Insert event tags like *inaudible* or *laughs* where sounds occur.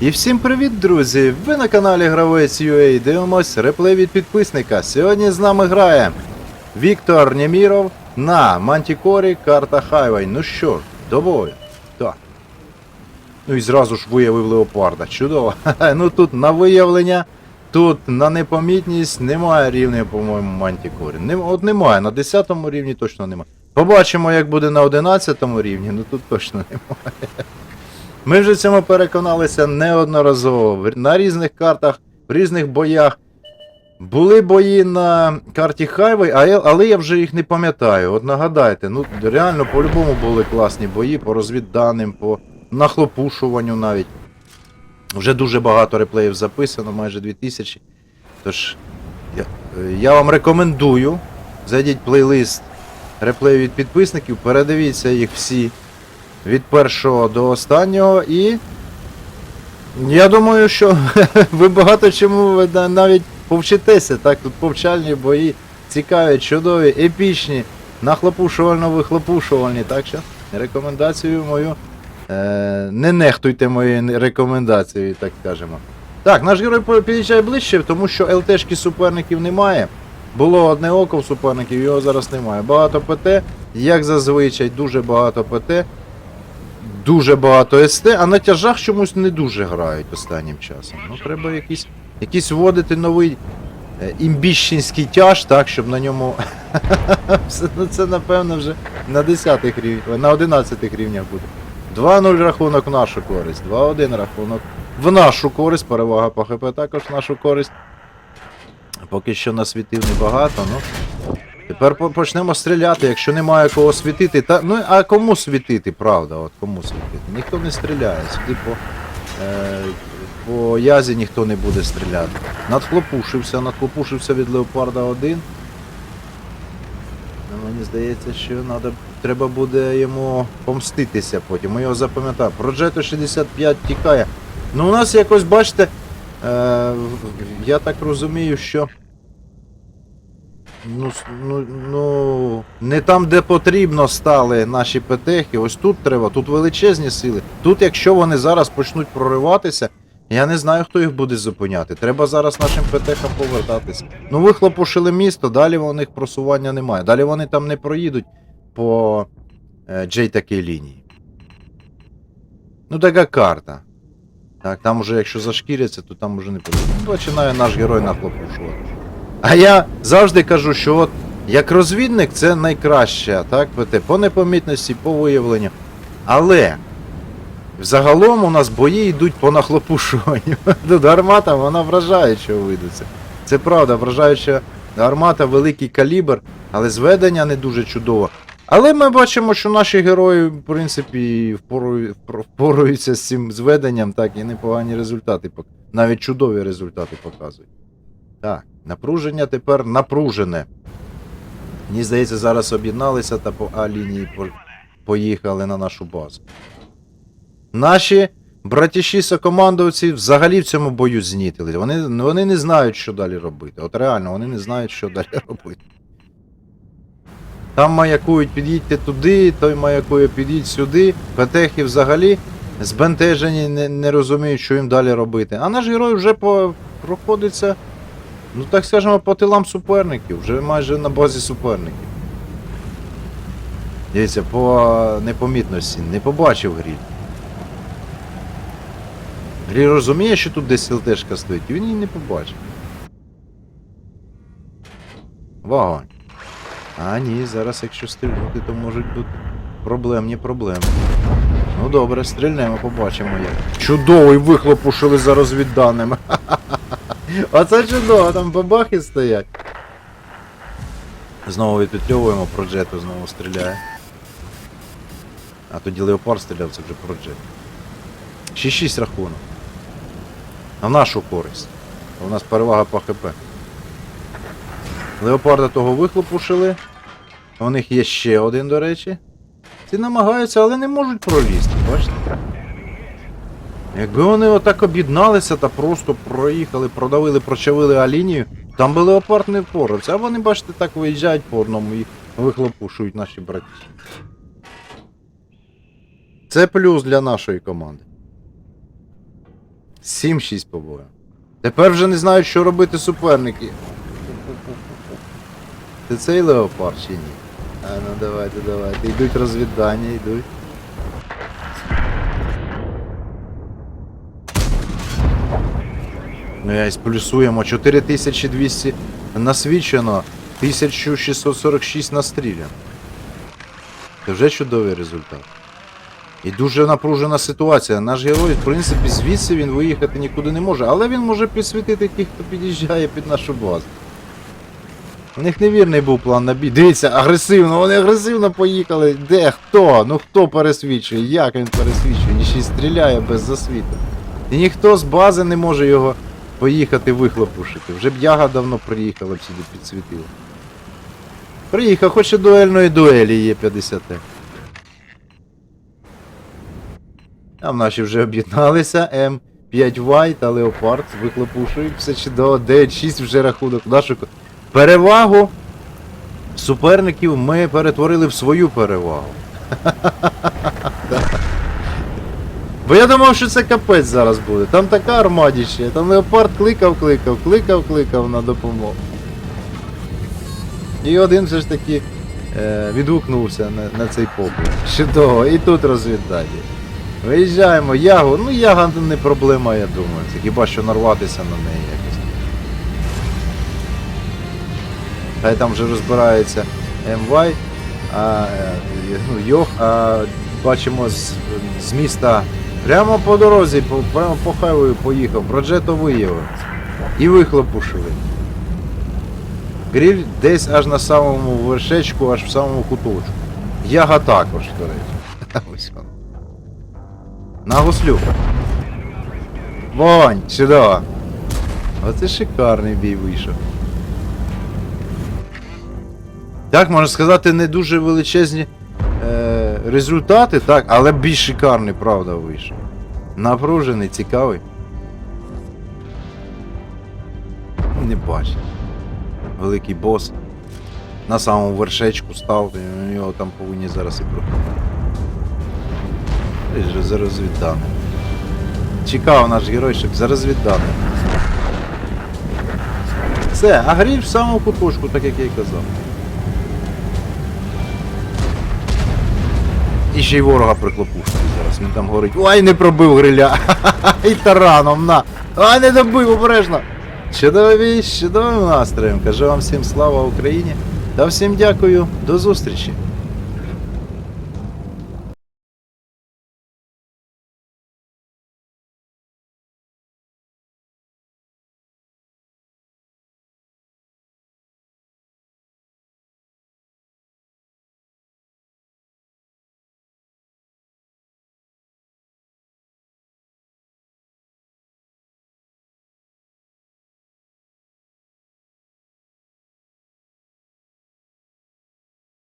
І всім привіт, друзі! Ви на каналі Гравець UA дивимось реплей від підписника. Сьогодні з нами грає Віктор Нєміров на Мантікорі карта Хайвей. Ну що ж, до бою. Так. Ну і зразу ж виявив леопарда. Чудово. *laughs* ну тут на виявлення, тут на непомітність немає рівня, по-моєму, Мантікорі. От немає, на 10 рівні точно немає. Побачимо, як буде на 11 рівні, ну тут точно немає. Ми вже цьому переконалися неодноразово. На різних картах, в різних боях. Були бої на карті Хайвей, але я вже їх не пам'ятаю. От нагадайте, ну реально по-любому були класні бої по розвідданим, по нахлопушуванню навіть. Вже дуже багато реплеїв записано, майже 2000. Тож я, я вам рекомендую. Зайдіть в плейлист реплеїв від підписників, передивіться їх всі від першого до останнього і. Я думаю, що *laughs* ви багато чому навіть повчитеся. Так, тут повчальні бої, цікаві, чудові, епічні, нахлопушувально-вихлопушувальні. Так що рекомендацію мою. Е, не нехтуйте моєю рекомендацією, так скажемо. Так, наш герой під'їжджає ближче, тому що ЛТшки суперників немає. Було одне око в суперників, його зараз немає. Багато ПТ, як зазвичай, дуже багато ПТ, дуже багато СТ, а на тяжах чомусь не дуже грають останнім часом. Ну, треба якийсь, якийсь вводити новий е, імбіщенський тяж, так, щоб на ньому. *laughs* Ну, це напевно вже на 10 рівнях, на 11 рівнях буде. 2-0 рахунок в нашу користь, 2-1 рахунок в нашу користь, перевага по ХП також в нашу користь. Поки що насвітив небагато, ну. Тепер почнемо стріляти, якщо немає кого світити. Та, ну а кому світити, правда? От кому світити? Ніхто не стріляє. Сюди по, е, по язі ніхто не буде стріляти. Надхлопушився, надхлопушився від Леопарда 1. Ну, мені здається, що надо, треба буде йому помститися потім. Ми його запам'ятаємо. Проджето 65 тікає. Ну у нас якось, бачите, е, я так розумію, що. Ну, ну, ну, не там, де потрібно стали наші петехи. Ось тут треба, тут величезні сили. Тут, якщо вони зараз почнуть прориватися, я не знаю, хто їх буде зупиняти. Треба зараз нашим петехам повертатися. Ну, вихлопушили місто, далі у них просування немає. Далі вони там не проїдуть по е, Джей такій лінії. Ну, така карта. Так, там уже, якщо зашкіряться, то там уже не потрібно. Ну, починає наш герой нахлопушувати. А я завжди кажу, що от як розвідник це найкраще, так, по непомітності, по виявленню. Але загалом у нас бої йдуть по нахлопушуванню. *laughs* Гармата, вона вражаюча вийдеться. Це правда, вражаюча гармата, великий калібр, але зведення не дуже чудово. Але ми бачимо, що наші герої, в принципі, впору- впоруються з цим зведенням, так, і непогані результати, навіть чудові результати показують. Так, напруження тепер напружене. Мені здається, зараз об'єдналися та по А-лінії по- поїхали на нашу базу. Наші братіші сокомандовці взагалі в цьому бою знітили. Вони, вони не знають, що далі робити. От реально, вони не знають, що далі робити. Там маякують, під'їдьте туди, той маякує, під'їдь сюди. Петехи взагалі збентежені, не, не розуміють, що їм далі робити. А наш герой вже по, проходиться, ну так скажемо, по тилам суперників, вже майже на базі суперників. Дивіться, по непомітності, не побачив гріль. Гріль розуміє, що тут десь ЛТшка стоїть, і він її не побачив. Вогонь. А ні, зараз якщо стрільнути, то можуть бути проблемні проблеми. Ну добре, стрільнемо, побачимо як. Чудовий вихлопушили за розвідданими. *laughs* *laughs* Оце чудово, там бабахи стоять. Знову відпетльовуємо, проджету знову стріляє. А тоді Леопард стріляв, це вже проджет. 6-6 рахунок. На нашу користь. У нас перевага по ХП. Леопарда того вихлопушили. У них є ще один, до речі. Ці намагаються, але не можуть пролізти, бачите? Якби вони отак об'єдналися та просто проїхали, продавили, прочавили А-лінію, там би леопард не впорався. А вони, бачите, так виїжджають по одному і вихлопушують наші браті. Це плюс для нашої команди. 7-6 побоїв. Тепер вже не знають, що робити суперники. Це цей леопард чи ні? А ну давайте, давайте. Йдуть розвіддання, йдуть. Я плюсуємо 4200 насвічено, 1646 настріляно. Це вже чудовий результат. І дуже напружена ситуація. Наш герой, в принципі, звідси він виїхати нікуди не може, але він може підсвітити тих, хто під'їжджає під нашу базу. У них невірний був план на бій. Дивіться, агресивно, вони агресивно поїхали. Де? Хто? Ну хто пересвічує? Як він пересвічує? Він ще й стріляє без засвіту. І ніхто з бази не може його поїхати вихлопушити. Вже б яга давно приїхала б сюди підсвітила. Приїхав, хоч і дуельної дуелі є 50 Там наші вже об'єдналися. М5Y та Леопард вихлопушують. Все чудово. 9-6 вже рахунок. Нашу перевагу суперників ми перетворили в свою перевагу. *laughs* Бо я думав, що це капець зараз буде. Там така армадіще, там Леопард кликав, кликав, кликав, кликав на допомогу. І один все ж таки е, відгукнувся на, на цей поклик. Чудово, і тут розвіддалі. Виїжджаємо, Ягу, ну Яга не проблема, я думаю. Це хіба що нарватися на неї якось. Хай там вже розбирається МВАЙ, а, е, ну, Йох, а бачимо з, з міста прямо по дорозі, прямо по хайвою поїхав, Проджето виявив. І вихлопушили. Гриль десь аж на самому вершечку, аж в самому куточку. Яга також, до речі. *laughs* Ось він. На гуслю. Вонь, чудово. Оце шикарний бій вийшов. Так, можна сказати, не дуже величезні результати, так, але більш шикарний, правда, вийшов. Напружений, цікавий. Не бачу. Великий бос. На самому вершечку став, і у нього там повинні зараз і проходити. Ти ж за розвіддане. Чекав наш герой, щоб за розвіддане. Все, а гріль в самому куточку, так як я й казав. І ще й ворога приклопушує зараз. Він там горить. Ой, не пробив гриля. *laughs* І тараном на. Ай, не добив, обережно. Чудові, чудовим настроєм. Кажу вам всім слава Україні. Та всім дякую. До зустрічі.